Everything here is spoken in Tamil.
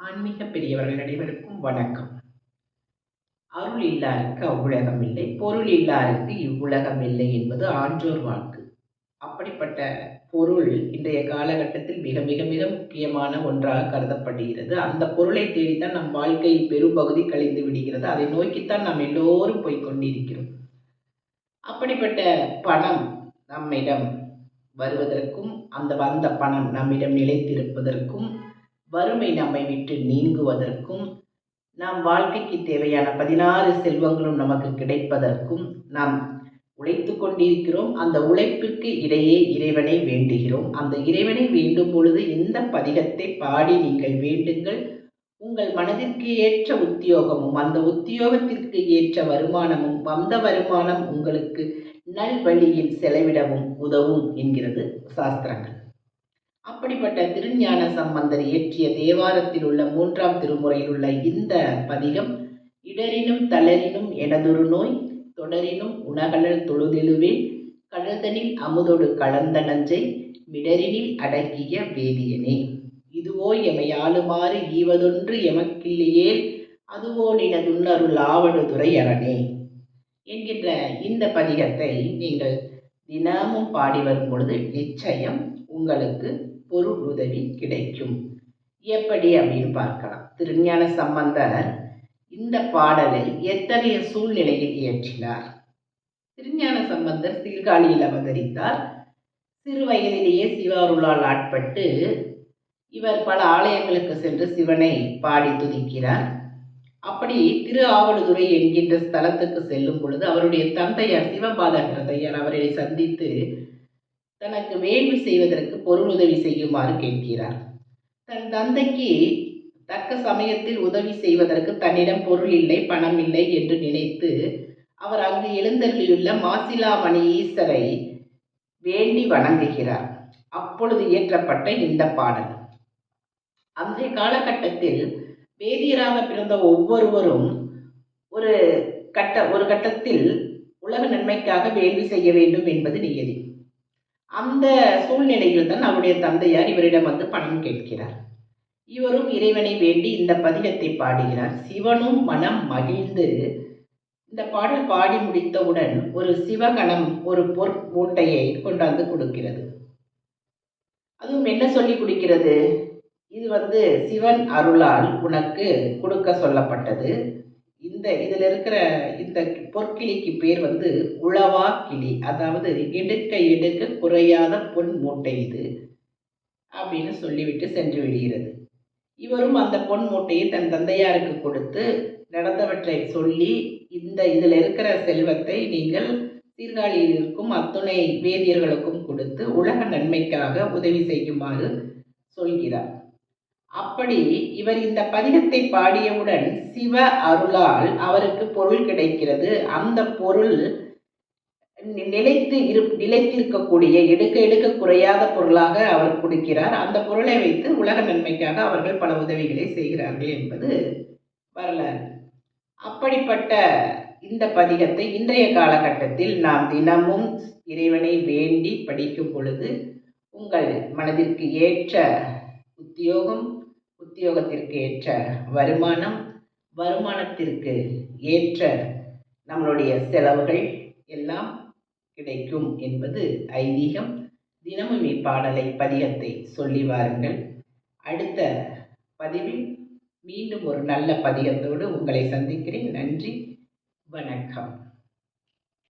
ஆன்மீக பெரியவர்கள் அனைவருக்கும் வணக்கம். அருள் இல்லாருக்கு அவ்வுலகம் இல்லை பொருள் இல்லாருக்கு இவ்வுலகம் இல்லை என்பது ஆன்றோர் வாக்கு. அப்படிப்பட்ட பொருள் இன்றைய காலகட்டத்தில் மிக மிக மிக முக்கியமான ஒன்றாக கருதப்படுகிறது. அந்த பொருளை தேடித்தான் நம் வாழ்க்கையின் பெரும்பகுதி கழிந்து விடுகிறது. அதை நோக்கித்தான் நாம் எல்லோரும் போய்கொண்டிருக்கிறோம் அப்படிப்பட்ட பணம் நம்மிடம் வருவதற்கும் அந்த வந்த பணம் நம்மிடம் நிலைத்திருப்பதற்கும் வறுமை நம்மை விட்டு நீங்குவதற்கும் நாம் வாழ்க்கைக்கு தேவையான பதினாறு செல்வங்களும் நமக்கு கிடைப்பதற்கும் நாம் உழைத்து கொண்டிருக்கிறோம். அந்த உழைப்பிற்கு இடையே இறைவனை வேண்டுகிறோம். அந்த இறைவனை வேண்டும் பொழுது இந்த பதிகத்தை பாடி நீங்கள் வேண்டுங்கள். உங்கள் மனதிற்கு ஏற்ற உத்தியோகமும் அந்த உத்தியோகத்திற்கு ஏற்ற வருமானமும் வந்த வருமானம் உங்களுக்கு நல்வழியில் செலவிடவும் உதவும் என்கிறது சாஸ்திரங்கள். அப்படிப்பட்ட திருஞான சம்பந்தர் இயற்றிய தேவாரத்தில் உள்ள மூன்றாம் திருமுறையில் உள்ள இந்த பதிகம் இடரினும் தளரினும் எனதொரு நோய் தொடரினும் உணகலல் தொழுதெழுவே கழுதனில் அமுதொடு கலந்த நஞ்சை மிடரினில் அடங்கிய வேதியனே. இதுவோ எமை ஆளுமாறு ஈவதொன்று எமக்கில்லையே அதுவோ நினதுன்னருள் ஆவடுதுறை அரணே என்கின்ற இந்த பதிகத்தை நீங்கள் தினமும் பாடி வரும் பொழுது நிச்சயம் உங்களுக்கு பொருள் உதவி கிடைக்கும். எப்படி அப்படின்னு பார்க்கலாம். திருஞான சம்பந்தர் இந்த பாடலை எத்தகைய சூழ்நிலையில் இயற்றினார்? திருஞான சம்பந்தர் சீர்காழியில் அவதரித்தார். சிறு வயதிலேயே சிவாருளால் ஆட்பட்டு இவர் பல ஆலயங்களுக்கு சென்று சிவனை பாடி துதிக்கிறார். அப்படி திரு ஆவலுதுறை என்கின்ற ஸ்தலத்துக்கு செல்லும் பொழுது அவருடைய தந்தையார் சிவபாத அவரை சந்தித்து தனக்கு வேள்வி செய்வதற்கு பொருள் உதவி செய்யுமாறு கேட்கிறார். தன் தந்தைக்கு தக்க சமயத்தில் உதவி செய்வதற்கு தன்னிடம் பொருள் இல்லை பணம் இல்லை என்று நினைத்து அவர் அங்கு எழுந்தருளியுள்ள மாசிலாமணி ஈஸ்வரை வேண்டி வணங்குகிறார். அப்பொழுது இயற்றப்பட்ட இந்த பாடல். அன்றைய காலகட்டத்தில் வேதியராக பிறந்த ஒவ்வொருவரும் ஒரு கட்ட ஒரு கட்டத்தில் உலக நன்மைக்காக வேள்வி செய்ய வேண்டும் என்பது நியதி. அந்த சூழ்நிலையில் தான் அவருடைய தந்தையார் இவரிடம் வந்து பணம் கேட்கிறார். இவரும் இறைவனை வேண்டி இந்த பதிகத்தை பாடுகிறார். சிவனும் மனம் மகிழ்ந்து இந்த பாடல் பாடி முடித்தவுடன் ஒரு சிவகணம் ஒரு பொற் மூட்டையை கொண்டாந்து கொடுக்கிறது. அதுவும் என்ன சொல்லி கொடுக்கிறது? இது வந்து சிவன் அருளால் உனக்கு கொடுக்க சொல்லப்பட்டது. இந்த இதில் இருக்கிற இந்த பொற்கிளிக்கு பேர் வந்து உழவா கிளி. அதாவது எடுக்க எடுக்க குறையாத பொன் மூட்டை இது அப்படின்னு சொல்லிவிட்டு சென்று விடுகிறது. இவரும் அந்த பொன் மூட்டையை தன் தந்தையாருக்கு கொடுத்து நடந்தவற்றை சொல்லி இந்த இதில் இருக்கிற செல்வத்தை நீங்கள் சீர்காழியில் இருக்கும் அத்துணை வேதியர்களுக்கும் கொடுத்து உலக நன்மைக்காக உதவி செய்யுமாறு சொல்கிறார். அப்படி இவர் இந்த பதிகத்தை பாடியவுடன் சிவ அருளால் அவருக்கு பொருள் கிடைக்கிறது. அந்த பொருள் நிலைத்து இரு நிலைத்திருக்கக்கூடிய எடுக்க எடுக்க குறையாத பொருளாக அவர் கொடுக்கிறார். அந்த பொருளை வைத்து உலக நன்மைக்காக அவர்கள் பல உதவிகளை செய்கிறார்கள் என்பது வரலாறு. அப்படிப்பட்ட இந்த பதிகத்தை இன்றைய காலகட்டத்தில் நாம் தினமும் இறைவனை வேண்டி படிக்கும் பொழுது உங்கள் மனதிற்கு ஏற்ற உத்தியோகம் உத்தியோகத்திற்கு ஏற்ற வருமானம் வருமானத்திற்கு ஏற்ற நம்மளுடைய செலவுகள் எல்லாம் கிடைக்கும் என்பது ஐதீகம். தினமும் இப்பாடலை பதிகத்தை சொல்லி வாருங்கள். அடுத்த பதிவில் மீண்டும் ஒரு நல்ல பதிகத்தோடு உங்களை சந்திக்கிறேன். நன்றி வணக்கம்.